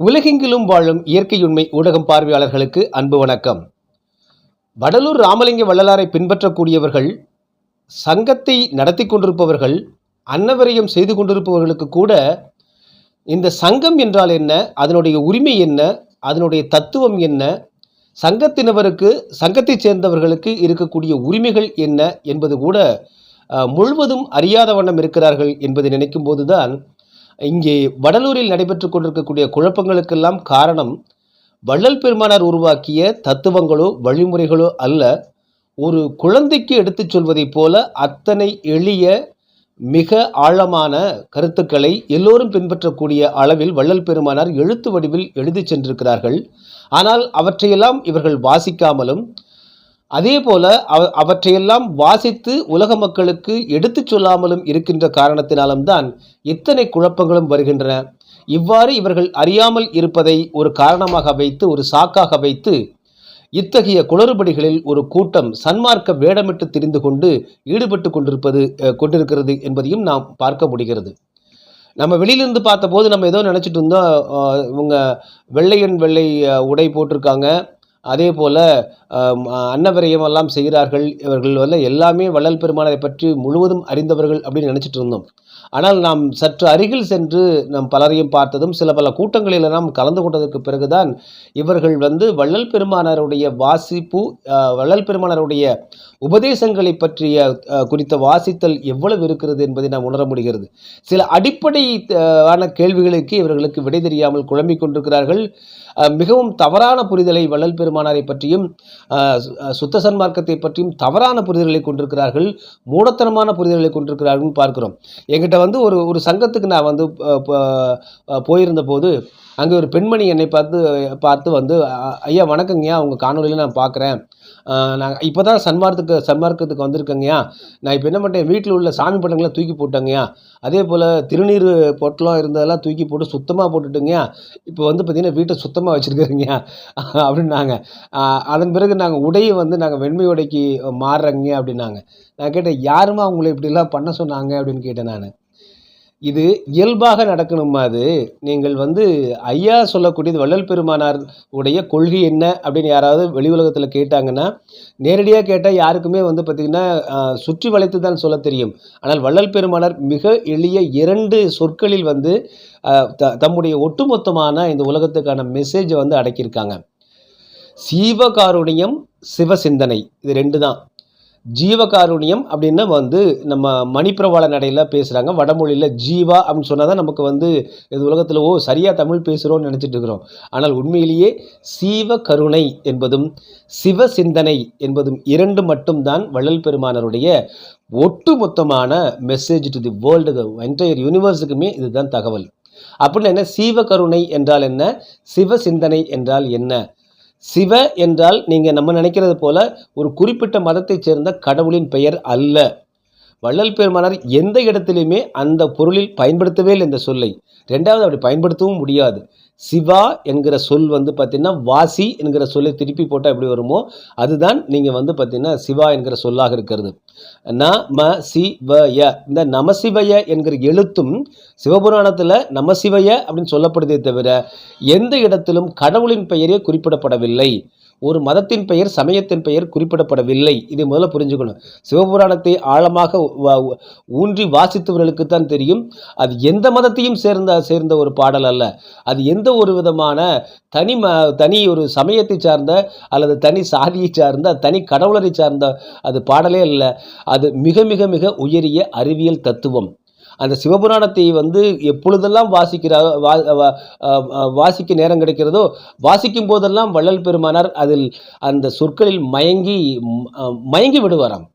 உலகெங்கிலும் வாழும் இயற்கையுண்மை ஊடகம் பார்வையாளர்களுக்கு அன்பு வணக்கம். வடலூர் ராமலிங்க வள்ளலாரை பின்பற்றக்கூடியவர்கள் சங்கத்தை நடத்தி கொண்டிருப்பவர்கள் அன்னவரையும் செய்து கொண்டிருப்பவர்களுக்கு கூட இந்த சங்கம் என்றால் என்ன அதனுடைய உரிமை என்ன அதனுடைய தத்துவம் என்ன சங்கத்தினவருக்கு சங்கத்தைச் சேர்ந்தவர்களுக்கு இருக்கக்கூடிய உரிமைகள் என்ன என்பது கூட முழுவதும் அறியாத வண்ணம் இருக்கிறார்கள் என்பதை நினைக்கும் போதுதான் இங்கே வடலூரில் நடைபெற்று கொண்டிருக்கக்கூடிய குழப்பங்களுக்கெல்லாம் காரணம் வள்ளல் பெருமானார் உருவாக்கிய தத்துவங்களோ வழிமுறைகளோ அல்ல. ஒரு குழந்தைக்கு எடுத்துச் சொல்வதைப் போல அத்தனை எளிய மிக ஆழமான கருத்துக்களை எல்லோரும் பின்பற்றக்கூடிய அளவில் வள்ளல் பெருமானார் எழுத்து வடிவில் எழுதிச் சென்றிருக்கிறார்கள். ஆனால் அவற்றையெல்லாம் இவர்கள் வாசிக்காமலும் அதே போல அவ அவற்றையெல்லாம் வாசித்து உலக மக்களுக்கு எடுத்துச் சொல்லாமலும் இருக்கின்ற காரணத்தினாலும் தான் இத்தனை குழப்பங்களும் வருகின்றன. இவ்வாறு இவர்கள் அறியாமல் இருப்பதை ஒரு காரணமாக வைத்து ஒரு சாக்காக வைத்து இத்தகைய குளறுபடிகளில் ஒரு கூட்டம் சன்மார்க்க வேடமிட்டு திரிந்து கொண்டு ஈடுபட்டு கொண்டிருப்பது கொண்டிருக்கிறது என்பதையும் நாம் பார்க்க முடிகிறது. நம்ம வெளியிலிருந்து பார்த்தபோது நம்ம ஏதோ நினச்சிட்டு இருந்தோம் இவங்க வெள்ளையன் வெள்ளை உடை போட்டிருக்காங்க. அதே போல் அன்னவிரயம் எல்லாம் செய்கிறார்கள். இவர்கள் வந்து எல்லாமே வள்ளல் பெருமானை பற்றி முழுவதும் அறிந்தவர்கள் அப்படின்னு நினச்சிட்டு இருந்தோம். ஆனால் நாம் சற்று அருகில் சென்று நாம் பலரையும் பார்த்ததும் சில பல கூட்டங்களில் நாம் கலந்து கொண்டதற்கு பிறகுதான் இவர்கள் வந்து வள்ளல் பெருமானாருடைய வாசிப்பு வள்ளல் பெருமானாருடைய உபதேசங்களை பற்றிய குறித்த வாசித்தல் எவ்வளவு இருக்கிறது என்பதை நாம் உணர முடிகிறது. சில அடிப்படை கேள்விகளுக்கு இவர்களுக்கு விடை தெரியாமல் குழம்பிக் கொண்டிருக்கிறார்கள். அஹ், மிகவும் தவறான புரிதலை வள்ளல் பெருமானாரை பற்றியும் சுத்த சன்மார்க்கத்தை பற்றியும் தவறான புரிதல்களை கொண்டிருக்கிறார்கள் மூடத்தனமான புரிதல்களை கொண்டிருக்கிறார்கள் பார்க்கிறோம். என்கிட்ட வந்து ஒரு ஒரு சங்கத்துக்கு நான் வந்து போயிருந்த போது அங்கே ஒரு பெண்மணி என்னை பார்த்து பார்த்து வந்து ஐயா வணக்கங்கய்யா உங்கள் காணொலியில் நான் பார்க்குறேன் நான் இப்போ தான் சன்மார்க்கத்துக்கு சன்மார்க்கத்துக்கு வந்திருக்கேங்கய்யா. நான் இப்போ என்ன பண்ணிட்டேன் வீட்டில் உள்ள சாமி படங்கள்லாம் தூக்கி போட்டேங்கய்யா. அதே போல் திருநீர் பொட்டலம் இருந்ததெல்லாம் தூக்கி போட்டு சுத்தமாக போட்டுட்டுங்கய்யா. இப்போ வந்து பார்த்திங்கன்னா வீட்டை சுத்தமாக வச்சுருக்குறீங்கய்யா. அப்படின்னாங்க. அதன் பிறகு நாங்கள் உடையை வந்து நாங்கள் வெண்மை உடைக்கு மாறுறோங்க அப்படின்னாங்க. நான் கேட்டேன் யாருமா உங்களை இப்படிலாம் பண்ண சொன்னாங்க? அப்படின்னு கேட்டேன் நான். இது இயல்பாக நடக்கணுமா அது? நீங்கள் வந்து ஐயா சொல்லக்கூடியது வள்ளல் பெருமானார் உடைய கொள்கை என்ன அப்படின்னு யாராவது வெளி உலகத்தில் கேட்டாங்கன்னா நேரடியாக கேட்டால் யாருக்குமே வந்து பார்த்திங்கன்னா சுற்றி வளைத்து தான் சொல்ல தெரியும். ஆனால் வள்ளல் பெருமானார் மிக எளிய இரண்டு சொற்களில் வந்து த தம்முடைய ஒட்டுமொத்தமான இந்த உலகத்துக்கான மெசேஜை வந்து அடக்கியிருக்காங்க. சீவகாருண்யம் சிவசிந்தனை. இது ரெண்டு தான் ஜீவகாருண்யம் அப்படின்னா வந்து நம்ம மணிப்பிரவாள நடையில் பேசுகிறாங்க வடமொழியில் ஜீவா அப்படின்னு சொன்னால் தான் நமக்கு வந்து இது உலகத்தில் ஓ சரியாக தமிழ் பேசுகிறோம்னு நினச்சிட்டு இருக்கிறோம். ஆனால் உண்மையிலேயே சீவ கருணை என்பதும் சிவ சிந்தனை என்பதும் இரண்டு மட்டும்தான் வள்ளல் பெருமானருடைய ஒட்டுமொத்தமான message to the world entire யூனிவர்ஸுக்குமே இதுதான் தகவல். அப்படின்னா என்ன? சீவ கருணை என்றால் என்ன? சிவ சிந்தனை என்றால் என்ன? சிவ என்றால் நீங்கள் நம்ம நினைக்கிறது போல ஒரு குறிப்பிட்ட மதத்தைச் சேர்ந்த கடவுளின் பெயர் அல்ல. வள்ளல் பெருமானார் எந்த இடத்திலையுமே அந்த பொருளில் பயன்படுத்தவே இல்லை இந்த சொல்லை. ரெண்டாவது அப்படி பயன்படுத்தவும் முடியாது. சிவா என்கிற சொல் வந்து பார்த்திங்கன்னா வாசி என்கிற சொல்லை திருப்பி போட்டால் எப்படி வருமோ அதுதான் நீங்கள் வந்து பார்த்திங்கன்னா சிவா என்கிற சொல்லாக இருக்கிறது. ந ம சி வ ய. இந்த நமசிவய என்கிற எழுத்தும் சிவபுராணத்தில் நமசிவய அப்படின்னு சொல்லப்படுதே தவிர எந்த இடத்திலும் கடவுளின் பெயரே குறிப்பிடப்படவில்லை. ஒரு மதத்தின் பெயர் சமயத்தின் பெயர் குறிப்பிடப்படவில்லை. இது முதல்ல புரிஞ்சுக்கணும். சிவபுராணத்தை ஆழமாக ஊன்றி வாசித்தவர்களுக்கு தான் தெரியும். அது எந்த மதத்தையும் சேர்ந்த சேர்ந்த ஒரு பாடல் அல்ல. அது எந்த ஒரு விதமான தனி ம தனி ஒரு சமயத்தை சார்ந்த அல்லது தனி சாதியை சார்ந்த தனி கடவுளரை சார்ந்த அது பாடலே அல்ல. அது மிக மிக மிக உயரிய அறிவியல் தத்துவம். அந்த சிவபுராணத்தை வந்து எப்பொழுதெல்லாம் வாசிக்கிற வா வாசிக்க நேரம் கிடைக்கிறதோ வாசிக்கும் போதெல்லாம் வள்ளல் பெருமானார் அதில் அந்த சொற்களில் மயங்கி மயங்கி விடுவாராம்.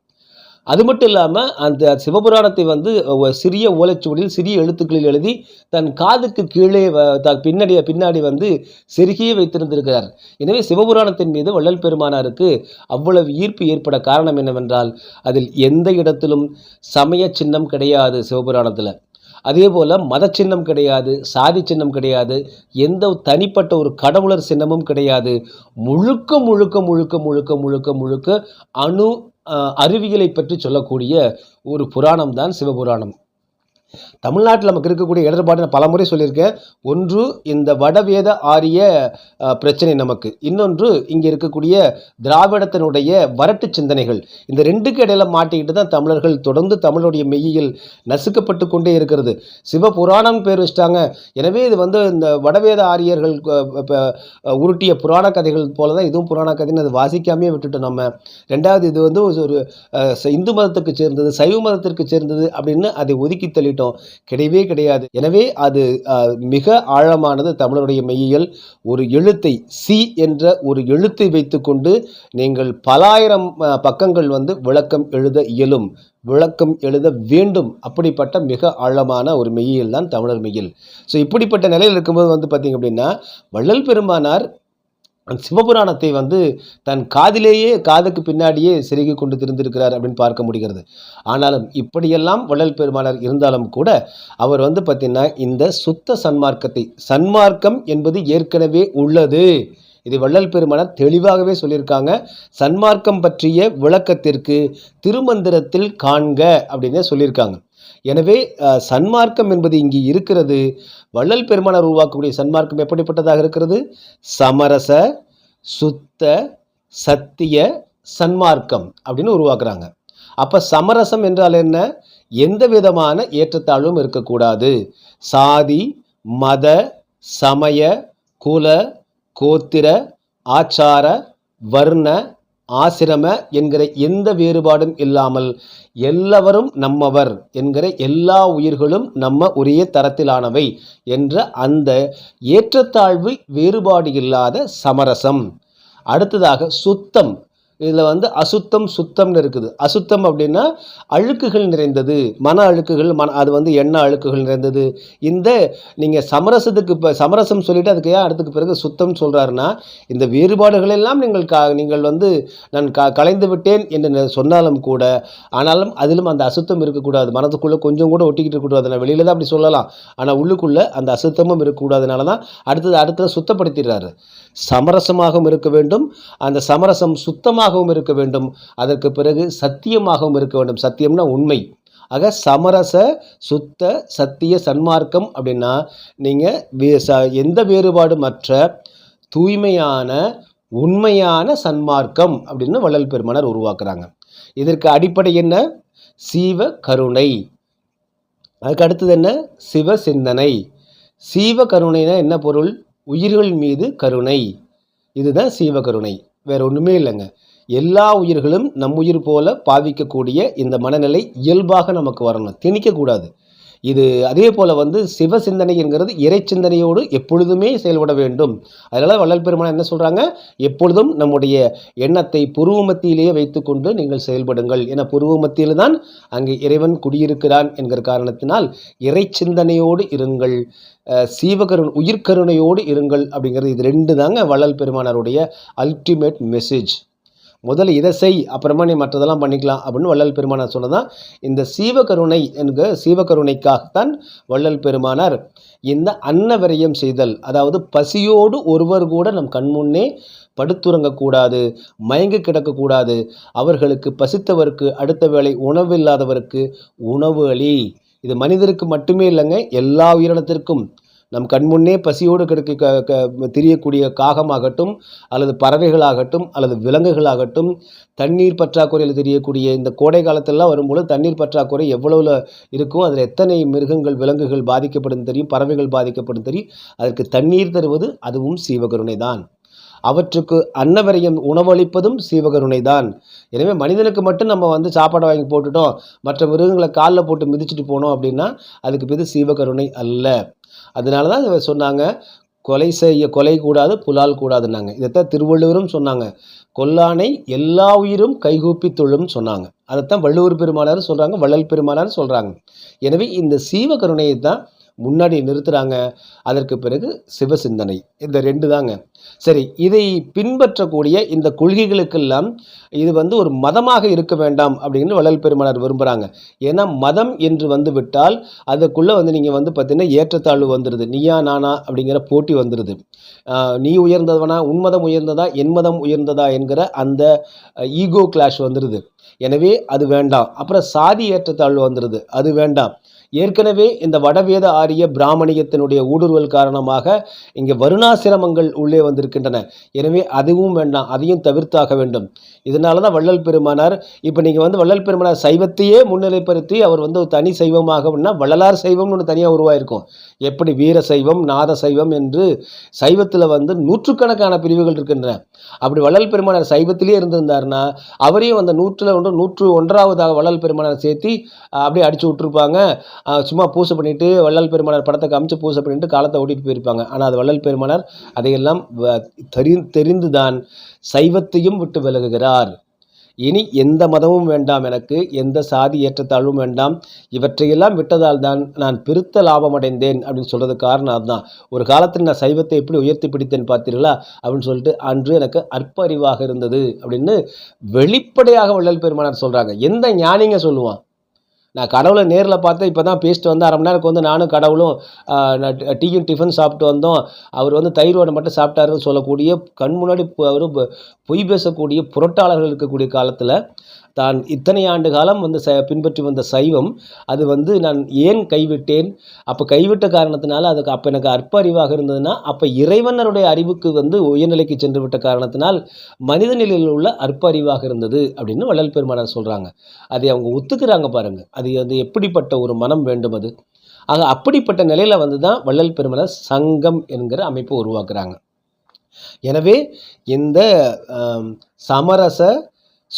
அது மட்டும் இல்லாமல் அந்த சிவபுராணத்தை வந்து சிறிய ஓலைச்சுவடியில் சிறிய எழுத்துக்களில் எழுதி தன் காதுக்கு கீழே வ- த- பின்னாடி பின்னாடி வந்து செருகியே வைத்திருந்திருக்கிறார். எனவே சிவபுராணத்தின் மீது வள்ளல் பெருமானாருக்கு அவ்வளவு ஈர்ப்பு ஏற்பட காரணம் என்னவென்றால் அதில் எந்த இடத்திலும் சமய சின்னம் கிடையாது சிவபுராணத்தில். அதே போல் மத சின்னம் கிடையாது சாதி சின்னம் கிடையாது எந்த தனிப்பட்ட ஒரு கடவுளர் சின்னமும் கிடையாது. முழுக்க முழுக்க முழுக்க முழுக்க முழுக்க முழுக்க அணு அறிவியலை பற்றி சொல்லக்கூடிய ஒரு புராணம் தான் சிவபுராணம். தமிழ்நாட்டில் நமக்கு இருக்கக்கூடிய இடர்பாடு நான் பலமுறை சொல்லியிருக்கேன். ஒன்று இந்த வடவேத ஆரிய பிரச்சனை நமக்கு. இன்னொன்று இங்கே இருக்கக்கூடிய திராவிடத்தினுடைய வரட்டு சிந்தனைகள். இந்த ரெண்டுக்கு இடையில மாட்டிக்கிட்டு தான் தமிழர்கள் தொடர்ந்து தமிழுடைய மெய்யில் நசுக்கப்பட்டு கொண்டே இருக்கிறது. சிவபுராணம் பேர் வச்சிட்டாங்க. எனவே இது வந்து இந்த வடவேத ஆரியர்கள் உருட்டிய புராண கதைகள் போல தான் இதுவும் புராண கதைன்னு அது வாசிக்காமே விட்டுட்டோம் நம்ம. ரெண்டாவது இது வந்து ஒரு ச- இந்து மதத்துக்கு சேர்ந்தது சைவ மதத்திற்கு சேர்ந்தது அப்படின்னு அதை ஒதுக்கி தள்ளிட்டோம். கிடையவே கிடையாது. எனவே அது மிக ஆழமானது தமிழருடைய மெய்யியல். ஒரு எழுத்தை சி என்ற ஒரு எழுத்தை வைத்துக்கொண்டு நீங்கள் பலாயிரம் பக்கங்கள் வந்து விளக்கம் எழுத இயலும். விளக்கம் எழுத வேண்டும். அப்படிப்பட்ட மிக ஆழமான ஒரு மெய்யியல் தான் தமிழர் மெய்யில் ஸோ இப்படிப்பட்ட நிலையில் இருக்கும்போது வந்து பார்த்தீங்க அப்படின்னா வள்ளல் பெருமானார் சிவபுராணத்தை வந்து தன் காதிலேயே காதுக்கு பின்னாடியே செருகி கொண்டு திருந்திருக்கிறார் அப்படின்னு பார்க்க முடிகிறது. ஆனாலும் இப்படியெல்லாம் வள்ளல் பெருமானார் இருந்தாலும் கூட அவர் வந்து பார்த்தீங்கன்னா இந்த சுத்த சன்மார்க்கத்தை சன்மார்க்கம் என்பது ஏற்கனவே உள்ளது. இது வள்ளல் பெருமானார் தெளிவாகவே சொல்லியிருக்காங்க. சன்மார்க்கம் பற்றிய விளக்கத்திற்கு திருமந்திரத்தில் காண்க அப்படின்னே சொல்லியிருக்காங்க. எனவே சன்மார்க்கம் என்பது இங்கு இருக்கிறது. வள்ளல் பெருமானார் உருவாக்கக்கூடிய சன்மார்க்கம் எப்படிப்பட்டதாக இருக்கிறது? சமரச சுத்த சத்திய சன்மார்க்கம் அப்படின்னு உருவாக்குறாங்க. அப்போ சமரசம் என்றால் என்ன? எந்த விதமான ஏற்றத்தாழ்வும் இருக்கக்கூடாது. சாதி மத சமய குல கோத்திர ஆச்சார வர்ண ஆசிரம என்கிற எந்த வேறுபாடும் இல்லாமல் எல்லாவரும் நம்மவர் என்கிற எல்லா உயிர்களும் நம்ம ஒரே தரத்திலானவை என்ற அந்த ஏற்றத்தாழ்வு வேறுபாடு இல்லாத சமரசம். அடுத்ததாக சுத்தம். இதில் வந்து அசுத்தம் சுத்தம்னு இருக்குது. அசுத்தம் அப்படின்னா அழுக்குகள் நிறைந்தது. மன அழுக்குகள் மன அது வந்து எண்ண அழுக்குகள் நிறைந்தது. இந்த நீங்கள் சமரசத்துக்கு இப்போ சமரசம் சொல்லிவிட்டு அதுக்கு ஏன் அடுத்துக்கு பிறகு சுத்தம் சொல்கிறாருன்னா இந்த வேறுபாடுகள் எல்லாம் நீங்கள் கா நீங்கள் வந்து நான் க கலைந்து விட்டேன் என்று சொன்னாலும் கூட ஆனாலும் அதிலும் அந்த அசுத்தம் இருக்கக்கூடாது. மனதுக்குள்ளே கொஞ்சம் கூட ஒட்டிக்கிட்டு இருக்கக்கூடாது. நான் வெளியில் தான் அப்படி சொல்லலாம். ஆனால் உள்ளுக்குள்ளே அந்த அசுத்தமும் இருக்கக்கூடாதுனால தான் அடுத்தது அடுத்தது சுத்தப்படுத்திடுறாரு. சமரசமாகவும் இருக்க வேண்டும். அந்த சமரசம் சுத்தமாக சுத்தமாகவும் இருக்க வேண்டும். அதற்கு பிறகு சத்தியமாகவும் இருக்க வேண்டும். சத்தியம்னா உண்மை. ஆக சமரச சுத்த சத்திய சன்மார்க்கம் அப்படின்னா நீங்கள் எந்த வேறுபாடுமற்ற தூய்மையான உண்மையான சன்மார்க்கம் அப்படின்னு வள்ளல் பெருமானார் உருவாக்குறாங்க. இதற்கு அடிப்படை என்ன? சீவ கருணை. அதுக்கு அடுத்தது என்ன? சிவ சிந்தனை. சீவ கருணைனா என்ன பொருள்? உயிர்கள் மீது கருணை. இதுதான் சீவ கருணை. வேற ஒன்றுமே இல்லைங்க. எல்லா உயிர்களும் நம் உயிர் போல பாவிக்கக்கூடிய இந்த மனநிலை இயல்பாக நமக்கு வரணும். திணிக்கக்கூடாது. இது அதே போல் வந்து சிவ சிந்தனைங்கிறது இறை சிந்தனையோடு எப்பொழுதுமே செயல்பட வேண்டும். அதனால் வள்ளல் பெருமான் என்ன சொல்கிறாங்க எப்பொழுதும் நம்முடைய எண்ணத்தை புருவ மத்தியிலேயே வைத்துக்கொண்டு நீங்கள் செயல்படுங்கள். என புருவ மத்தியில் தான் அங்கே இறைவன் குடியிருக்கிறான் என்கிற காரணத்தினால் இறை சிந்தனையோடு இருங்கள். அஹ், சீவகருண் உயிர்கருணையோடு இருங்கள் அப்படிங்கிறது இது ரெண்டு தாங்க வள்ளல் பெருமானாருடைய அல்டிமேட் மெசேஜ் முதல்ல இதை செய் அப்புறமா நீ மற்றதெல்லாம் பண்ணிக்கலாம் அப்படின்னு வள்ளல் பெருமானார் சொன்னதான் இந்த சீவகருணை என்கிற சீவகருணைக்காகத்தான் வள்ளல் பெருமானார் இந்த அன்ன விரயம் செய்தல். அதாவது பசியோடு ஒருவர் கூட நம் கண்முன்னே படுத்துறங்கக்கூடாது மயங்கி கிடக்கக்கூடாது. அவர்களுக்கு பசித்தவருக்கு அடுத்த வேளை உணவில்லாதவருக்கு உணவு அளி இது மனிதருக்கு மட்டுமே இல்லைங்க எல்லா உயிரினத்திற்கும். நம் கண்முன்னே பசியோடு கிடக்க க- க- காகமாகட்டும் அல்லது பறவைகளாகட்டும் அல்லது விலங்குகளாகட்டும் தண்ணீர் பற்றாக்குறையில் தெரியக்கூடிய இந்த கோடை காலத்திலலாம் வரும்பொழுது தண்ணீர் பற்றாக்குறை எவ்வளவு இருக்கும் அதில் எத்தனை மிருகங்கள் விலங்குகள் பாதிக்கப்படும் தெரியும் பறவைகள் பாதிக்கப்படும் தெரியும் அதற்கு தண்ணீர் தருவது அதுவும் சீவகருணை தான் அவற்றுக்கு அன்னவரையும் உணவளிப்பதும் சீவகருணை தான் எனவே மனிதனுக்கு மட்டும் நம்ம வந்து சாப்பாடு வாங்கி போட்டுட்டோம் மற்ற மிருகங்களை காலில் போட்டு மிதிச்சிட்டு போனோம் அப்படின்னா அதுக்கு பேர் சீவகருணை அல்ல. அதனால தான் இவர் சொன்னாங்க கொலை செய்ய கொலை கூடாது புலால் கூடாதுன்னாங்க. இதைத்தான் திருவள்ளுவரும் சொன்னாங்க. கொல்லானை எல்லா உயிரும் கைகூப்பி தொழும் சொன்னாங்க. அதைத்தான் வள்ளுவர் பெருமானார் சொல்கிறாங்க வள்ளல் பெருமானார் சொல்கிறாங்க எனவே இந்த சீவகருணையை தான் முன்னாடி நிறுத்துகிறாங்க அதற்கு பிறகு சிவசிந்தனை. இந்த ரெண்டு தாங்க. சரி இதை பின்பற்றக்கூடிய இந்த கொள்கைகளுக்கெல்லாம் இது வந்து ஒரு மதமாக இருக்க வேண்டாம் அப்படின்னு வள்ளல் பெருமானார் விரும்புகிறாங்க ஏன்னா மதம் என்று வந்து விட்டால் அதுக்குள்ளே வந்து நீங்கள் வந்து பார்த்தீங்கன்னா ஏற்றத்தாழ்வு வந்துடுது நீயா நானா அப்படிங்கிற போட்டி வந்துடுது நீ உயர்ந்தவனா உன் மதம் உயர்ந்ததா என் மதம் உயர்ந்ததா என்கிற அந்த ஈகோ கிளாஷ் வந்துடுது எனவே அது வேண்டாம். அப்புறம் சாதி ஏற்றத்தாழ்வு வந்துடுது அது வேண்டாம். ஏற்கனவே இந்த வடவேத ஆரிய பிராமணியத்தினுடைய ஊடுருவல் காரணமாக இங்கே வருணாசிரமங்கள் உள்ளே வந்திருக்கின்றன. எனவே அதுவும் வேண்டாம் அதையும் தவிர்த்தாக வேண்டும். இதனால தான் வள்ளல் பெருமானார் இப்போ நீங்கள் வந்து வள்ளல் பெருமானார் சைவத்தையே முன்னிலைப்படுத்தி அவர் வந்து ஒரு தனி சைவமாக வள்ளலார் சைவம்னு ஒன்று தனியாக உருவாயிருக்கும். எப்படி வீர சைவம் நாத சைவம் என்று சைவத்தில் வந்து நூற்றுக்கணக்கான பிரிவுகள் இருக்கின்றன. அப்படி வள்ளல் பெருமானார் சைவத்திலே இருந்திருந்தாருன்னா அவரையும் அந்த நூற்றில் ஒன்று நூற்று ஒன்றாவதாக வள்ளல் பெருமானார் சேர்த்து அப்படியே அடிச்சு விட்டுருப்பாங்க. சும்மா பூசை பண்ணிட்டு வள்ளல் பெருமானார் படத்தை காமிச்சு பூசை பண்ணிட்டு காலத்தை ஓட்டிட்டு போயிருப்பாங்க. ஆனால் அது வள்ளல் பெருமானார் அதையெல்லாம் வ- தெரி தெரிந்துதான் சைவத்தையும் விட்டு விலகுகிறார். இனி எந்த மதமும் வேண்டாம் எனக்கு எந்த சாதி ஏற்றத்தாழ்வும் வேண்டாம். இவற்றையெல்லாம் விட்டதால் தான் நான் பெருத்த லாபம் அடைந்தேன் அப்படின்னு சொல்றது காரணம் அதுதான். ஒரு காலத்தில் நான் சைவத்தை எப்படி உயர்த்தி பிடித்தேன் பார்த்தீர்களா? அப்படின்னு சொல்லிட்டு அன்று எனக்கு அற்ப அறிவாக இருந்தது அப்படின்னு வெளிப்படையாக வள்ளல் பெருமானார் சொல்றாங்க. எந்த ஞானிங்க சொல்லுவான்? நான் கடவுளை நேரில் பார்த்தேன் இப்போ தான் பேசிட்டு வந்து அரை மணி நேரத்துக்கு வந்து நானும் கடவுளும் டீயும் டிஃபன் சாப்பிட்டு வந்தோம். அவர் வந்து தயிரோடு மட்டும் சாப்பிட்டாருன்னு சொல்லக்கூடிய கண் முன்னாடி அவர் பொய் பேசக்கூடிய புரட்டாளர்கள் இருக்கக்கூடிய காலத்தில் தான் இத்தனை ஆண்டு காலம் வந்து ச பின்பற்றி வந்த சைவம். அது வந்து நான் ஏன் கைவிட்டேன்? அப்போ கைவிட்ட காரணத்தினால அதுக்கு அப்போ எனக்கு அற்ப அறிவாக இருந்ததுன்னா அப்போ இறைவனருடைய அறிவுக்கு வந்து உயர்நிலைக்கு சென்று விட்ட காரணத்தினால் மனித நிலையில் உள்ள அற்ப அறிவாக இருந்தது அப்படின்னு வள்ளல் பெருமானார் சொல்கிறாங்க அதை அவங்க ஒத்துக்கிறாங்க பாருங்கள் அது அது எப்படிப்பட்ட ஒரு மனம் வேண்டும் அது? ஆக அப்படிப்பட்ட நிலையில் வந்து தான் வள்ளல் பெருமலர் சங்கம் என்கிற அமைப்பை உருவாக்குறாங்க. எனவே இந்த சமரச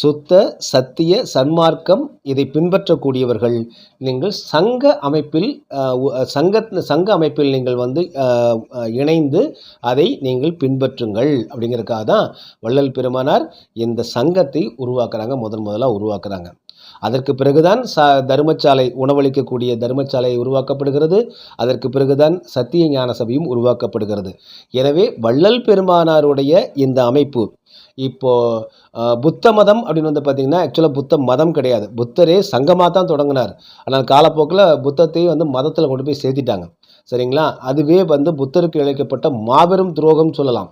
சுத்த சத்திய சன்மார்க்கம் இதை பின்பற்றக்கூடியவர்கள். நீங்கள் சங்க அமைப்பில் சங்க சங்க அமைப்பில் நீங்கள் வந்து இணைந்து அதை நீங்கள் பின்பற்றுங்கள் அப்படிங்கிறதுக்காக தான் வள்ளல் பெருமானார் இந்த சங்கத்தை உருவாக்குறாங்க முதன் முதலாக உருவாக்குறாங்க. அதற்கு பிறகுதான் ச தர்மசாலை உணவளிக்கக்கூடிய தர்மசாலை உருவாக்கப்படுகிறது. அதற்கு பிறகுதான் சத்திய ஞான சபையும் உருவாக்கப்படுகிறது. எனவே வள்ளல் பெருமானாருடைய இந்த அமைப்பு இப்போ புத்த மதம் அப்படின்னு வந்து பார்த்தீங்கன்னா ஆக்சுவலாக புத்த மதம் கிடையாது. புத்தரே சங்கமாக தான் தொடங்கினார். ஆனால் காலப்போக்கில் புத்தத்தையும் வந்து மதத்தில் கொண்டு போய் சேர்த்திட்டாங்க. சரிங்களா? அதுவே வந்து புத்தருக்கு இழைக்கப்பட்ட மாபெரும் துரோகம் சொல்லலாம்.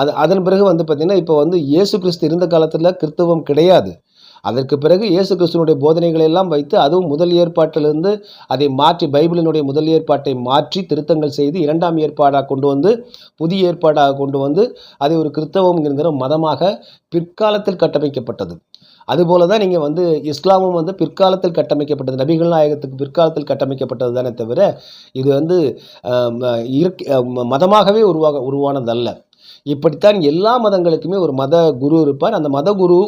அது அதன் பிறகு வந்து பார்த்திங்கன்னா இப்போ வந்து இயேசு கிறிஸ்து இருந்த காலத்தில் கிறிஸ்தவம் கிடையாது. அதற்கு பிறகு இயேசு கிறிஸ்துவனுடைய போதனைகளை எல்லாம் வைத்து அதுவும் முதல் ஏற்பாட்டிலிருந்து அதை மாற்றி பைபிளினுடைய முதல் ஏற்பாட்டை மாற்றி திருத்தங்கள் செய்து இரண்டாம் ஏற்பாடாக கொண்டு வந்து புதிய ஏற்பாடாக கொண்டு வந்து அதை ஒரு கிறித்தவம் என்கிற மதமாக பிற்காலத்தில் கட்டமைக்கப்பட்டது. அதுபோல தான் நீங்கள் வந்து இஸ்லாமும் வந்து பிற்காலத்தில் கட்டமைக்கப்பட்டது. நபிகள் நாயகத்துக்கு பிற்காலத்தில் கட்டமைக்கப்பட்டது தானே தவிர இது வந்து ம- மதமாகவே உருவாக உருவானதல்ல. இப்படித்தான் எல்லா மதங்களுக்குமே ஒரு மத குரு இருப்பார். அந்த மத குரு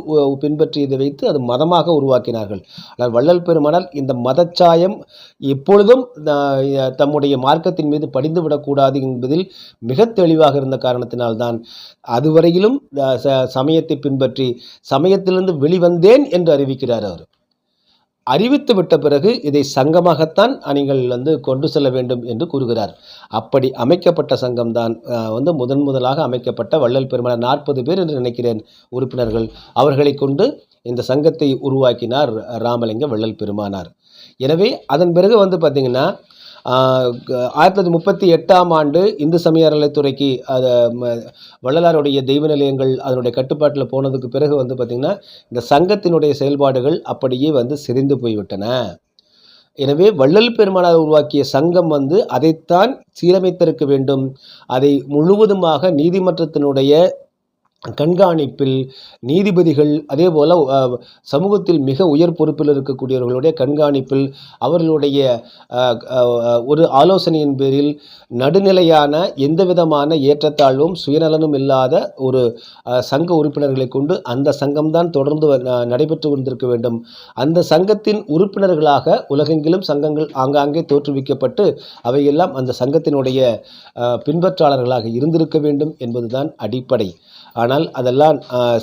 பின்பற்றியதை வைத்து அது மதமாக உருவாக்கினார்கள். ஆனால் வள்ளல் பெருமானால் இந்த மதச்சாயம் எப்பொழுதும் தம்முடைய மார்க்கத்தின் மீது படிந்து விடக்கூடாது என்பதில் மிக தெளிவாக இருந்த காரணத்தினால்தான் அதுவரையிலும் ச- சமயத்தை பின்பற்றி சமயத்திலிருந்து வெளிவந்தேன் என்று அறிவிக்கிறார் அவர். அறிவித்து விட்ட பிறகு இதை சங்கமாகத்தான் நீங்கள் வந்து கொண்டு செல்ல வேண்டும் என்று கூறுகிறார். அப்படி அமைக்கப்பட்ட சங்கம்தான் வந்து முதன் முதலாக அமைக்கப்பட்ட வள்ளல் பெருமானார் நாற்பது பேர் என்று நினைக்கிறேன் உறுப்பினர்கள். அவர்களை கொண்டு இந்த சங்கத்தை உருவாக்கினார் ராமலிங்க வள்ளல் பெருமானார். எனவே அதன் பிறகு வந்து பார்த்திங்கன்னா ஆயிரத்தி தொள்ளாயிரத்தி முப்பத்தி எட்டாம் ஆண்டு இந்து சமய அறநிலைத்துறைக்கு அதை வள்ளலாருடைய தெய்வ நிலையங்கள் அதனுடைய கட்டுப்பாட்டில் போனதுக்கு பிறகு வந்து பார்த்திங்கன்னா இந்த சங்கத்தினுடைய செயல்பாடுகள் அப்படியே வந்து சிதைந்து போய்விட்டன. எனவே வள்ளல் பெருமானார் உருவாக்கிய சங்கம் வந்து அதைத்தான் சீரமைத்திருக்க வேண்டும். அதை முழுவதுமாக நீதிமன்றத்தினுடைய கண்காணிப்பில் நீதிபதிகள் அதே போல் சமூகத்தில் மிக உயர் பொறுப்பில் இருக்கக்கூடியவர்களுடைய கண்காணிப்பில் அவர்களுடைய ஒரு ஆலோசனையின் பேரில் நடுநிலையான எந்த விதமான ஏற்றத்தாழ்வும் சுயநலனும் இல்லாத ஒரு சங்க உறுப்பினர்களை கொண்டு அந்த சங்கம்தான் தொடர்ந்து நடைபெற்று வந்திருக்க வேண்டும். அந்த சங்கத்தின் உறுப்பினர்களாக உலகெங்கிலும் சங்கங்கள் ஆங்காங்கே தோற்றுவிக்கப்பட்டு அவையெல்லாம் அந்த சங்கத்தினுடைய பின்பற்றாளர்களாக இருந்திருக்க வேண்டும் என்பதுதான் அடிப்படை. ஆனால் அதெல்லாம்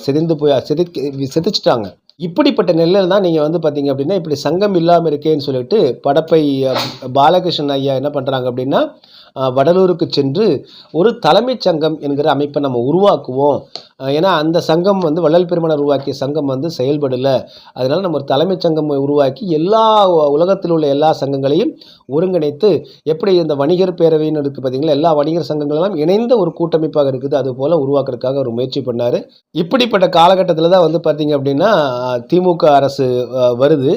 சிதைந்து போய் சிதைக்க சிதைச்சிட்டாங்க. இப்படிப்பட்ட நிலையில் தான் நீங்கள் வந்து பார்த்தீங்க அப்படின்னா இப்படி சங்கம் இல்லாமல் இருக்கேன்னு சொல்லிட்டு படப்பை பாலகிருஷ்ணன் ஐயா என்ன பண்ணுறாங்க அப்படின்னா வடலூருக்கு சென்று ஒரு தலைமைச் சங்கம் என்கிற அமைப்பை நம்ம உருவாக்குவோம். ஏன்னா அந்த சங்கம் வந்து வள்ளல் பெருமனார் உருவாக்கிய சங்கம் வந்து செயல்படலை. அதனால் நம்ம ஒரு தலைமைச் சங்கம் உருவாக்கி எல்லா உலகத்தில் உள்ள எல்லா சங்கங்களையும் ஒருங்கிணைத்து எப்படி இந்த வணிகர் பேரவைன்னு இருக்குது பார்த்தீங்களா எல்லா வணிகர் சங்கங்களெல்லாம் இணைந்த ஒரு கூட்டமைப்பாக இருக்குது. அது போல் உருவாக்குறதுக்காக ஒரு முயற்சி பண்ணார். இப்படிப்பட்ட காலகட்டத்தில் தான் வந்து பார்த்தீங்க அப்படின்னா திமுக அரசு வருது.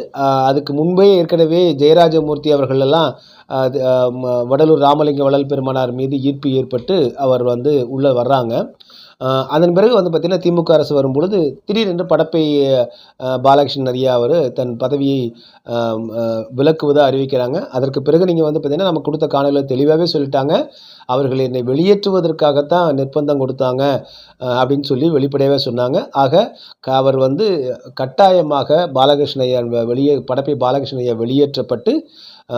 அதுக்கு முன்பே ஏற்கனவே ஜெயராஜமூர்த்தி அவர்களெல்லாம் அது, ம- வடலூர் ராமலிங்க வள்ளல் பெருமானார் மீது ஈர்ப்பு ஏற்பட்டு அவர் வந்து உள்ளே வர்றாங்க. அதன் பிறகு வந்து பார்த்திங்கன்னா திமுக அரசு வரும்பொழுது திடீரென்று படப்பை பாலகிருஷ்ணன் ஐயா அவர் தன் பதவியை விலக்குவதாக அறிவிக்கிறாங்க. அதற்கு பிறகு நீங்கள் வந்து பார்த்திங்கன்னா நம்ம கொடுத்த காணொலியில் தெளிவாகவே சொல்லிட்டாங்க. அவர்கள் என்னை வெளியேற்றுவதற்காகத்தான் நிர்பந்தம் கொடுத்தாங்க அப்படின்னு சொல்லி வெளிப்படையாகவே சொன்னாங்க. ஆக அவர் வந்து கட்டாயமாக பாலகிருஷ்ண ஐயா வெளியே படப்பை பாலகிருஷ்ண ஐயா வெளியேற்றப்பட்டு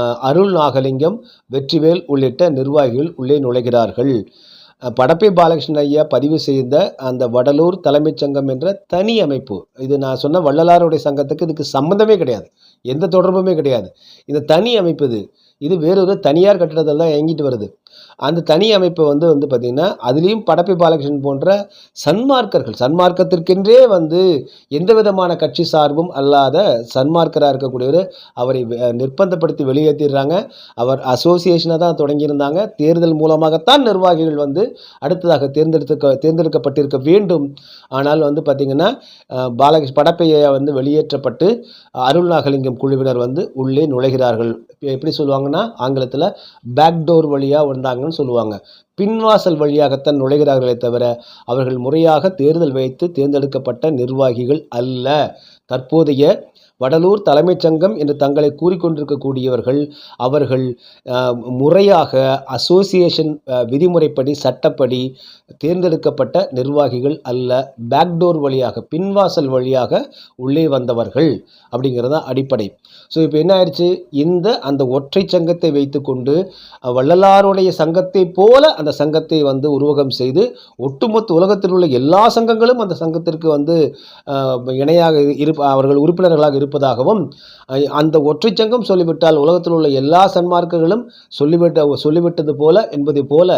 அருள் நாகலிங்கம் வெற்றிவேல் உள்ளிட்ட நிர்வாகிகள் உள்ளே நுழைகிறார்கள். படப்பை பாலகிருஷ்ண ஐயா பதிவு செய்த அந்த வடலூர் தலைமைச் சங்கம் என்ற தனி அமைப்பு. இது நான் சொன்ன வள்ளலாருடைய சங்கத்துக்கு இதுக்கு சம்மந்தமே கிடையாது. எந்த தொடர்புமே கிடையாது. இந்த தனி அமைப்பு இது. இது வேறொரு தனியார் கட்டிடத்தில் தான் இயங்கிட்டு வருது. அந்த தனி அமைப்பை வந்து வந்து பார்த்திங்கன்னா அதுலேயும் படப்பை பாலகிருஷ்ணன் போன்ற சன்மார்க்கர்கள் சன்மார்க்கத்திற்கென்றே வந்து எந்த விதமான கட்சி சார்பும் அல்லாத சன்மார்க்கராக இருக்கக்கூடியவர் அவரை நிர்பந்தப்படுத்தி வெளியேற்றிடுறாங்க. அவர் அசோசியேஷனாக தான் தொடங்கியிருந்தாங்க. தேர்தல் மூலமாகத்தான் நிர்வாகிகள் வந்து அடுத்ததாக தேர்ந்தெடுத்து தேர்ந்தெடுக்கப்பட்டிருக்க வேண்டும். ஆனால் வந்து பார்த்திங்கன்னா பாலகிருஷ்ண படப்பையை வந்து வெளியேற்றப்பட்டு அருள் நாகலிங்கம் குழுவினர் வந்து உள்ளே நுழைகிறார்கள். எப்படி சொல்லுவாங்கன்னா ஆங்கிலத்தில் பேக்டோர் வழியாக வந்தாங்கன்னு சொல்லுவாங்க. பின்வாசல் வழியாகத்தான் நுழைகிறார்களே தவிர அவர்கள் முறையாக தேர்தல் வைத்து தேர்ந்தெடுக்கப்பட்ட நிர்வாகிகள் அல்ல. தற்போதைய வடலூர் தலைமைச் சங்கம் என்று தங்களை கூறிக்கொண்டிருக்கக்கூடியவர்கள் அவர்கள் முறையாக அசோசியேஷன் விதிமுறைப்படி சட்டப்படி தேர்ந்தெடுக்கப்பட்ட நிர்வாகிகள் அல்ல பேக்டோர் வழியாக பின்வாசல் வழியாக உள்ளே வந்தவர்கள் அப்படிங்கிறது தான் அடிப்படை. ஸோ இப்போ என்ன ஆயிடுச்சு இந்த அந்த ஒற்றை சங்கத்தை வைத்துக்கொண்டு வள்ளலாருடைய சங்கத்தை போல அந்த சங்கத்தை வந்து உருவகம் செய்து ஒட்டுமொத்த உலகத்தில் உள்ள எல்லா சங்கங்களும் அந்த சங்கத்திற்கு வந்து இணையாக இரு- இருப்ப அவர்கள் உறுப்பினர்களாக இருப்பதாகவும் அந்த ஒற்றை சங்கம் சொல்லிவிட்டால் உலகத்தில் உள்ள எல்லா சன்மார்க்கர்களும் சொல்லிவிட்ட சொல்லிவிட்டது போல என்பதை போல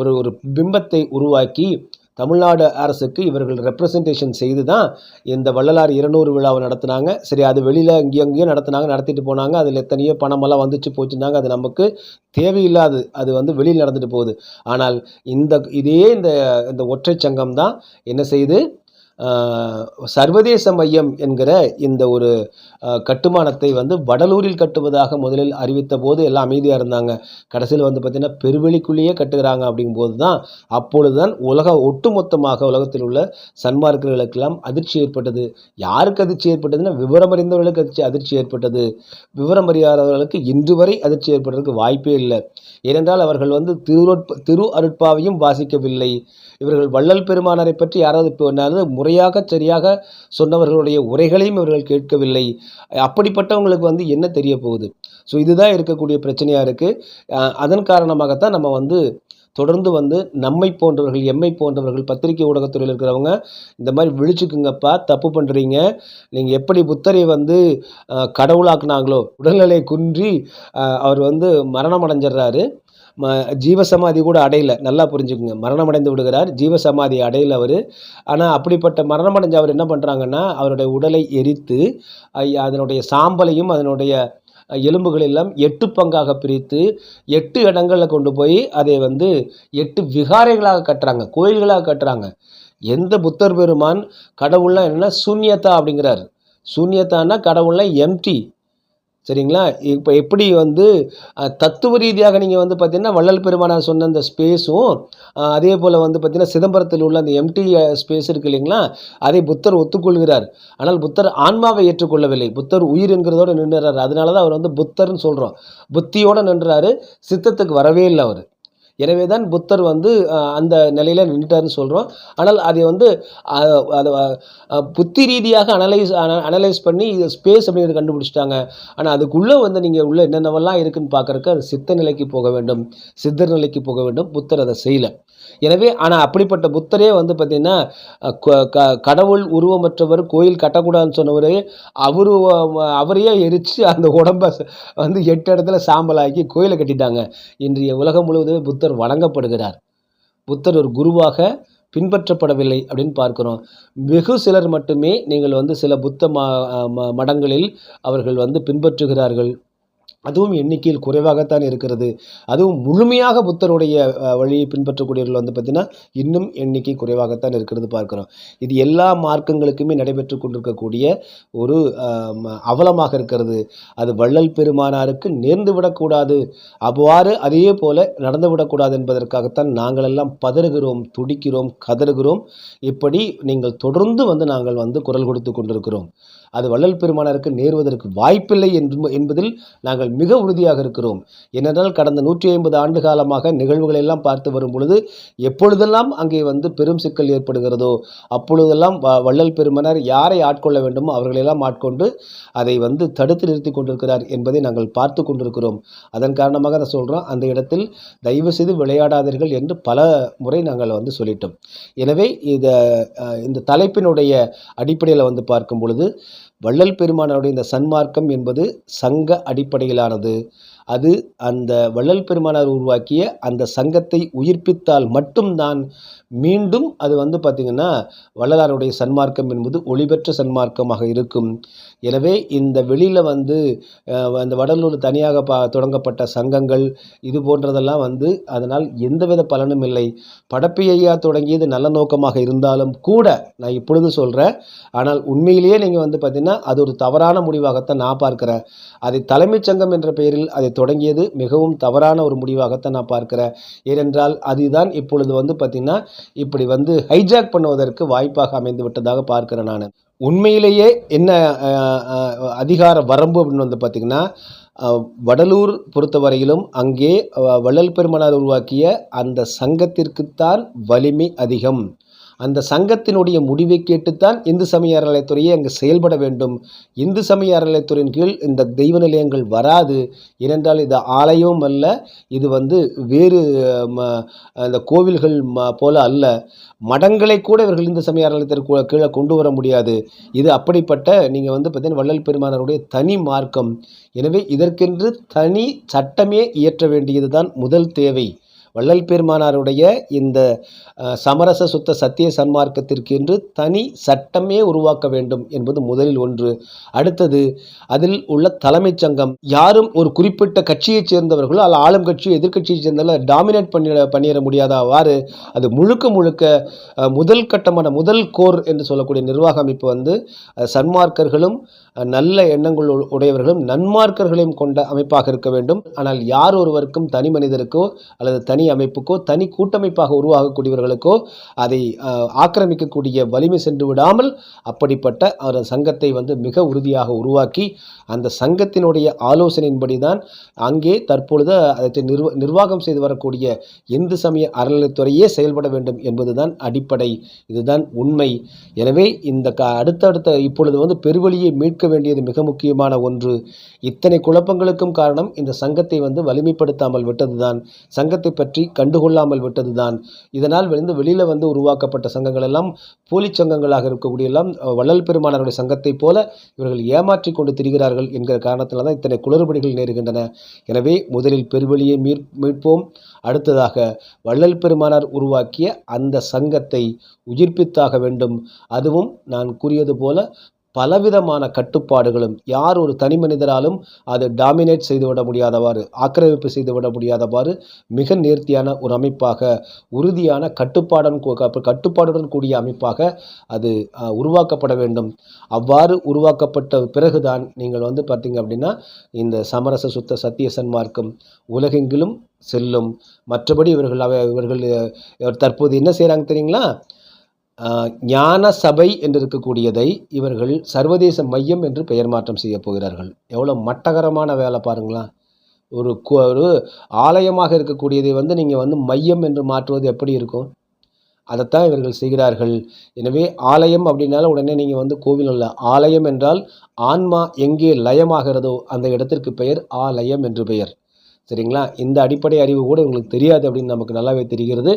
ஒரு ஒரு பிம்பத்தை உருவாக்கி தமிழ்நாடு அரசுக்கு இவர்கள் ரெப்ரசன்டேஷன் செய்து தான் இந்த வள்ளலார் இருநூறு விழாவை நடத்துனாங்க. சரி அது வெளியில் இங்கேயும் அங்கேயும் நடத்துனாங்க நடத்திட்டு போனாங்க. அதில் எத்தனையோ பணமெல்லாம் வந்துச்சு போச்சுனாங்க அது நமக்கு தேவையில்லாது. அது வந்து வெளியில் நடந்துட்டு போகுது. ஆனால் இந்த இதே இந்த இந்த ஒற்றை சங்கம் தான் என்ன செய்யுது சர்வதேச மையம் என்கிற இந்த ஒரு கட்டுமானத்தை வந்து வடலூரில் கட்டுவதாக முதலில் அறிவித்த போது எல்லாம் அமைதியாக இருந்தாங்க. கடைசியில் வந்து பார்த்திங்கன்னா பெருவெளிக்குள்ளேயே கட்டுகிறாங்க அப்படிங்கும்போது தான் அப்பொழுது தான் உலக ஒட்டுமொத்தமாக உலகத்தில் உள்ள சன்மார்க்கர்களுக்கெல்லாம் அதிர்ச்சி ஏற்பட்டது. யாருக்கு அதிர்ச்சி ஏற்பட்டதுன்னா விவரம் அறிந்தவர்களுக்கு அதிர்ச்சி அதிர்ச்சி ஏற்பட்டது. விவரம் அறியாதவர்களுக்கு இன்று வரை அதிர்ச்சி ஏற்படுறதுக்கு வாய்ப்பே இல்லை. ஏனென்றால் அவர்கள் வந்து திருவருட்ப திரு அருட்பாவையும் வாசிக்கவில்லை. இவர்கள் வள்ளல் பெருமானாரை பற்றி யாராவது இப்போ முறை முறையாக சரியாக சொன்னவர்களுடைய உரைகளையும் இவர்கள் கேட்கவில்லை. அப்படிப்பட்டவங்களுக்கு வந்து என்ன தெரிய போகுது? ஸோ இதுதான் இருக்கக்கூடிய பிரச்சனையாக இருக்குது அதன் காரணமாகத்தான் நம்ம வந்து தொடர்ந்து வந்து நம்மை போன்றவர்கள் எம்மை போன்றவர்கள் பத்திரிகை ஊடகத்துறையில் இருக்கிறவங்க இந்த மாதிரி விழிச்சுக்குங்கப்பா தப்பு பண்ணுறீங்க நீங்கள் எப்படி புத்தரை வந்து கடவுளாக்குனாங்களோ உடல்நிலை குன்றி அவர் வந்து மரணம் அடைஞ்சிடுறாரு ம ஜீவசமாதி கூட அடையில. நல்லா புரிஞ்சுக்குங்க. மரணம் அடைந்து விடுகிறார். ஜீவசமாதி அடையில் அவர். ஆனால் அப்படிப்பட்ட மரணம் அடைஞ்ச அவர் என்ன பண்ணுறாங்கன்னா அவருடைய உடலை எரித்து அதனுடைய சாம்பலையும் அதனுடைய எலும்புகள் எல்லாம் எட்டு பங்காக பிரித்து எட்டு இடங்களில் கொண்டு போய் அதை வந்து எட்டு விகாரைகளாக கட்டுறாங்க. கோயில்களாக கட்டுறாங்க. எந்த புத்தர் பெருமான் கடவுள்லாம் என்னென்னா சூன்யத்தா அப்படிங்கிறார். சூன்யத்தான்னா கடவுள்லாம் எம்டி சரிங்களா? இப்போ எப்படி வந்து தத்துவ ரீதியாக நீங்கள் வந்து பார்த்தீங்கன்னா வள்ளல் பெருமானார் சொன்ன அந்த ஸ்பேஸும் அதே போல் வந்து பார்த்தீங்கன்னா சிதம்பரத்தில் உள்ள அந்த எம்டி ஸ்பேஸ் இருக்கு இல்லைங்களா? அதை புத்தர் ஒத்துக்கொள்கிறார். ஆனால் புத்தர் ஆன்மாவை ஏற்றுக்கொள்ளவில்லை. புத்தர் உயிர் என்கிறதோடு நின்றுறாரு அதனால தான் அவர் வந்து புத்தர்னு சொல்கிறோம் புத்தியோடு நின்றாரு. சித்தத்துக்கு வரவே இல்லை அவர். எனவே தான் புத்தர் வந்து அந்த நிலையில் நின்றுட்டாருன்னு சொல்கிறோம் ஆனால் அதை வந்து அதை புத்தி ரீதியாக அனலைஸ் அனலைஸ் பண்ணி இது ஸ்பேஸ் அப்படிங்கிறத கண்டுபிடிச்சிட்டாங்க. ஆனால் அதுக்குள்ளே வந்து நீங்கள் உள்ள என்னென்னவெல்லாம் இருக்குதுன்னு பார்க்குறக்கு அது சித்த நிலைக்கு போக வேண்டும். சித்தர் நிலைக்கு போக வேண்டும். புத்தர் அதை செய்யலை. எனவே ஆனால் அப்படிப்பட்ட புத்தரே வந்து பார்த்திங்கன்னா க- க- கடவுள் உருவமற்றவர் கோயில் கட்டக்கூடாதுன்னு சொன்னவர் அவரு அவரையே எரித்து அந்த உடம்பை வந்து எட்டு இடத்துல சாம்பலாக்கி கோயிலை கட்டிட்டாங்க. இன்றைய உலகம் முழுவதுமே புத்தர் வணங்கப்படுகிறார். புத்தர் ஒரு குருவாக பின்பற்றப்படவில்லை அப்படின்னு பார்க்குறோம். வெகு சிலர் மட்டுமே நீங்கள் வந்து சில புத்த மடங்களில் அவர்கள் வந்து பின்பற்றுகிறார்கள். அதுவும் எண்ணிக்கையில் குறைவாகத்தான் இருக்கிறது. அதுவும் முழுமையாக புத்தருடைய வழியை பின்பற்றக்கூடியவர்கள் வந்து பார்த்திங்கன்னா இன்னும் எண்ணிக்கை குறைவாகத்தான் இருக்கிறது பார்க்குறோம். இது எல்லா மார்க்கங்களுக்குமே நடைபெற்று கொண்டிருக்கக்கூடிய ஒரு அவலமாக இருக்கிறது. அது வள்ளல் பெருமானாருக்கு நேர்ந்து விடக்கூடாது. அவ்வாறு அதே போல நடந்து விடக்கூடாது என்பதற்காகத்தான் நாங்கள் எல்லாம் பதறுகிறோம் துடிக்கிறோம் கதறுகிறோம். இப்படி நீங்கள் தொடர்ந்து வந்து நாங்கள் வந்து குரல் கொடுத்து கொண்டிருக்கிறோம். அது வள்ளல் பெருமானாருக்கு நேர்வதற்கு வாய்ப்பில்லை என்று என்பதில் நாங்கள் மிக உறுதியாக இருக்கிறோம். ஏனென்றால் கடந்த நூற்றி ஐம்பது ஆண்டு காலமாக நிகழ்வுகளை எல்லாம் பார்த்து வரும் பொழுது எப்பொழுதெல்லாம் அங்கே வந்து பெரும் சிக்கல் ஏற்படுகிறதோ அப்பொழுதெல்லாம் வ- வள்ளல் பெருமனர் யாரை ஆட்கொள்ள வேண்டுமோ அவர்களெல்லாம் ஆட்கொண்டு அதை வந்து தடுத்து நிறுத்தி கொண்டிருக்கிறார் என்பதை நாங்கள் பார்த்து கொண்டிருக்கிறோம். அதன் காரணமாக அதை சொல்கிறோம் அந்த இடத்தில் தயவு செய்து விளையாடாதீர்கள் என்று பல முறை நாங்கள் வந்து சொல்லிட்டோம். எனவே இதை இந்த தலைப்பினுடைய அடிப்படையில் வந்து பார்க்கும் பொழுது வள்ளல் பெருமானாருடைய இந்த சன்மார்க்கம் என்பது சங்க அடிப்படையிலானது. அது அந்த வள்ளல் பெருமானார் உருவாக்கிய அந்த சங்கத்தை உயிர்ப்பித்தால் மட்டும்தான் மீண்டும் அது வந்து பார்த்திங்கன்னா வள்ளலாருடைய சன்மார்க்கம் என்பது ஒளிபெற்ற சன்மார்க்கமாக இருக்கும். எனவே இந்த வெளியில் வந்து இந்த அந்த வடலூர் தனியாக பா தொடங்கப்பட்ட சங்கங்கள் இது போன்றதெல்லாம் வந்து அதனால் எந்தவித பலனும் இல்லை. படப்பி தொடங்கியது நல்ல நோக்கமாக இருந்தாலும் கூட நான் இப்பொழுது சொல்கிறேன் ஆனால் உண்மையிலேயே நீங்கள் வந்து பார்த்திங்கன்னா அது ஒரு தவறான முடிவாகத்தான் நான் பார்க்கிறேன். அதை தலைமைச் சங்கம் என்ற பெயரில் அதை தொடங்கியது மிகவும் தவறான ஒரு முடிவாகத்தான் நான் பார்க்கிறேன். ஏனென்றால் அதுதான் இப்பொழுது வந்து பார்த்திங்கன்னா இப்படி வந்து ஹைஜாக் பண்ணுவதற்கு வாய்ப்பாக அமைந்து விட்டதாக பார்க்கிறேன் நான். உண்மையிலேயே என்ன அதிகார வரம்பு அப்படின்னு வந்து பார்த்திங்கன்னா வடலூர் பொறுத்தவரையிலும் அங்கே வள்ளல் பெருமனார் உருவாக்கிய அந்த சங்கத்திற்குத்தான் வலிமை அதிகம். அந்த சங்கத்தினுடைய முடிவை கேட்டுத்தான் இந்து சமய அறநிலையத்துறையே அங்கு செயல்பட வேண்டும். இந்து சமய அறநிலையத்துறையின் கீழ் இந்த தெய்வ நிலையங்கள் வராது. ஏனென்றால் இது ஆலயம் அல்ல இது வந்து வேறு ம, அந்த கோவில்கள் ம, போல அல்ல. மடங்களை கூட இவர்கள் இந்து சமய அறநிலையத்திற்கு கீழே கொண்டு வர முடியாது. இது அப்படிப்பட்ட நீங்கள் வந்து பார்த்தீங்கன்னா வள்ளல் பெருமானருடைய தனி மார்க்கம். எனவே இதற்கென்று தனி சட்டமே இயற்ற வேண்டியதுதான் முதல் தேவை. வள்ளல் பெருமானாருடைய இந்த சமரச சுத்த சத்திய சன்மார்க்கத்திற்கு என்று தனி சட்டமே உருவாக்க வேண்டும் என்பது முதலில் ஒன்று. அடுத்தது அதில் உள்ள தலைமைச் சங்கம். யாரும் ஒரு குறிப்பிட்ட கட்சியைச் சேர்ந்தவர்களோ அல்ல ஆளும் கட்சியோ எதிர்க்கட்சியைச் சேர்ந்தவர்களோ டாமினேட் பண்ணிட பண்ணிட முடியாதவாறு அது முழுக்க முழுக்க முதல் கட்டமான முதல் கோர் என்று சொல்லக்கூடிய நிர்வாக அமைப்பு வந்து சன்மார்க்கர்களும் நல்ல எண்ணங்கள் உடையவர்களும் நன்மார்க்கர்களையும் கொண்ட அமைப்பாக இருக்க வேண்டும். ஆனால் யார் ஒருவருக்கும் தனி மனிதருக்கோ அல்லது தனி அமைப்புக்கோ தனி கூட்டமைப்பாக உருவாகக்கூடியவர்களுக்கோ அதை ஆக்கிரமிக்கக்கூடிய வலிமை சென்று விடாமல் அப்படிப்பட்ட ஒரு சங்கத்தை வந்து மிக உறுதியாக உருவாக்கி அந்த சங்கத்தினுடைய ஆலோசனையின்படி தான் அங்கே தற்பொழுது அதை நிர்வ நிர்வாகம் செய்து வரக்கூடிய இந்து சமய அறநிலைத்துறையே செயல்பட வேண்டும் என்பதுதான் அடிப்படை. இதுதான் உண்மை. எனவே இந்த க அடுத்தடுத்த இப்பொழுது வந்து பெருவழியை மீட்க வேண்டியது மிக முக்கியமான ஒன்று. இத்தனை குழப்பங்களுக்கும் காரணம் இந்த சங்கத்தை வந்து வலிமைப்படுத்தாமல் விட்டதுதான். சங்கத்தை பற்றி கண்டுகொள்ளாமல் விட்டதுதான். இதனால் வந்து வெளியில் வந்து உருவாக்கப்பட்ட சங்கங்கள் எல்லாம் போலி சங்கங்களாக இருக்கக்கூடிய எல்லாம் வள்ளல் பெருமானாருடைய சங்கத்தைப் போல இவர்கள் ஏமாற்றி கொண்டு திரிகிறார்கள் என்கிற காரணத்தினால தான் இத்தனை குளறுபடிகள் நேருகின்றன. எனவே முதலில் பெருவெளியை மீட் மீட்போம். அடுத்ததாக வள்ளல் பெருமானார் உருவாக்கிய அந்த சங்கத்தை உயிர்ப்பித்தாக வேண்டும். அதுவும் நான் கூறியது போல பலவிதமான கட்டுப்பாடுகளும் யார் ஒரு தனி மனிதராலும் அது டாமினேட் செய்துவிட முடியாதவாறு ஆக்கிரமிப்பு செய்துவிட முடியாதவாறு மிக நேர்த்தியான ஒரு அமைப்பாக உறுதியான கட்டுப்பாடன் கட்டுப்பாடுடன் கூடிய அமைப்பாக அது உருவாக்கப்பட வேண்டும். அவ்வாறு உருவாக்கப்பட்ட பிறகுதான் நீங்கள் வந்து பார்த்தீங்க அப்படின்னா இந்த சமரச சுத்த சத்திய சன்மார்க்கம் உலகெங்கிலும் செல்லும். மற்றபடி இவர்கள் அவை இவர்கள் தற்போது என்ன செய்கிறாங்க தெரியுங்களா? ஞான சபை என்று இருக்கக்கூடியதை இவர்கள் சர்வதேச மையம் என்று பெயர் மாற்றம் செய்ய போகிறார்கள். எவ்வளோ மட்டகரமான வேலை பாருங்களா ஒரு ஒரு ஆலயமாக இருக்கக்கூடியதை வந்து நீங்கள் வந்து மையம் என்று மாற்றுவது எப்படி இருக்கும்? அதைத்தான் இவர்கள் செய்கிறார்கள். எனவே ஆலயம் அப்படின்னால உடனே நீங்கள் வந்து கோவில் அல்ல ஆலயம் என்றால் ஆன்மா எங்கே லயமாகிறதோ அந்த இடத்திற்கு பெயர் ஆலயம் என்று பெயர். சரிங்களா? இந்த அடிப்படை அறிவு கூட உங்களுக்கு தெரியாது அப்படின்னு நமக்கு நல்லாவே தெரிகிறது.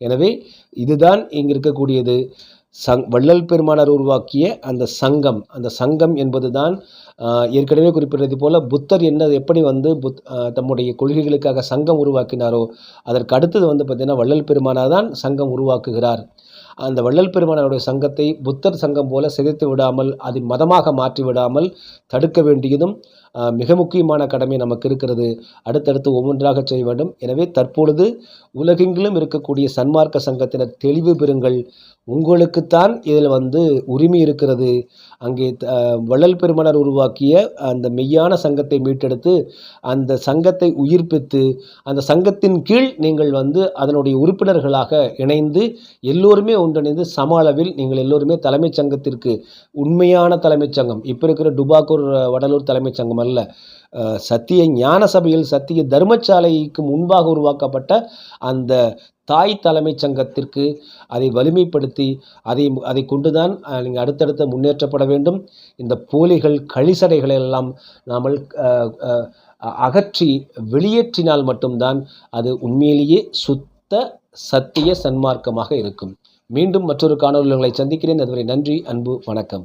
எனவே இதுதான் இங்கு இருக்கக்கூடியது சங் வள்ளல் பெருமானார் உருவாக்கிய அந்த சங்கம். அந்த சங்கம் என்பது தான் ஏற்கனவே குறிப்பிட்டது போல புத்தர் என்ன எப்படி வந்து புத் தம்முடைய கொள்கைகளுக்காக சங்கம் உருவாக்கினாரோ அதற்கு அடுத்தது வந்து பார்த்திங்கன்னா வள்ளல் பெருமானார் தான் சங்கம் உருவாக்குகிறார். அந்த வள்ளல் பெருமானோடைய சங்கத்தை புத்தர் சங்கம் போல சிதைத்து விடாமல் அதை மதமாக மாற்றி விடாமல் தடுக்க வேண்டியதும் மிக முக்கியமான கடமை நமக்கு இருக்கிறது. அடுத்தடுத்து ஒவ்வொன்றாக செய்ய வேண்டும். எனவே தற்பொழுது உலகெங்கிலும் இருக்கக்கூடிய சன்மார்க்க சங்கத்தினர் தெளிவு பெறுங்கள். உங்களுக்குத்தான் இதில் வந்து உரிமை இருக்கிறது. அங்கே வள்ளல் பெருமனர் உருவாக்கிய அந்த மெய்யான சங்கத்தை மீட்டெடுத்து அந்த சங்கத்தை உயிர்ப்பித்து அந்த சங்கத்தின் கீழ் நீங்கள் வந்து அதனுடைய உறுப்பினர்களாக இணைந்து எல்லோருமே ஒன்றிணைந்து சம அளவில் நீங்கள் எல்லோருமே தலைமைச் சங்கத்திற்கு உண்மையான தலைமைச் சங்கம் இப்போ இருக்கிற டுபாக்கூர் வடலூர் தலைமைச் சங்கம் அல்ல. சத்திய ஞான சபையில் சத்திய தர்மசாலைக்கு முன்பாக உருவாக்கப்பட்ட அந்த தாய் தலைமைச் சங்கத்திற்கு அதை வலிமைப்படுத்தி அதை அதை கொண்டுதான் நீங்கள் அடுத்தடுத்து முன்னேற்றப்பட வேண்டும். இந்த போலிகள் கழிசடைகளை எல்லாம் நாமல் அகற்றி வெளியேற்றினால் மட்டும்தான் அது உண்மையிலேயே சுத்த சத்திய சன்மார்க்கமாக இருக்கும். மீண்டும் மற்றொரு காணொலி உங்களை சந்திக்கிறேன். அதுவரை நன்றி அன்பு வணக்கம்.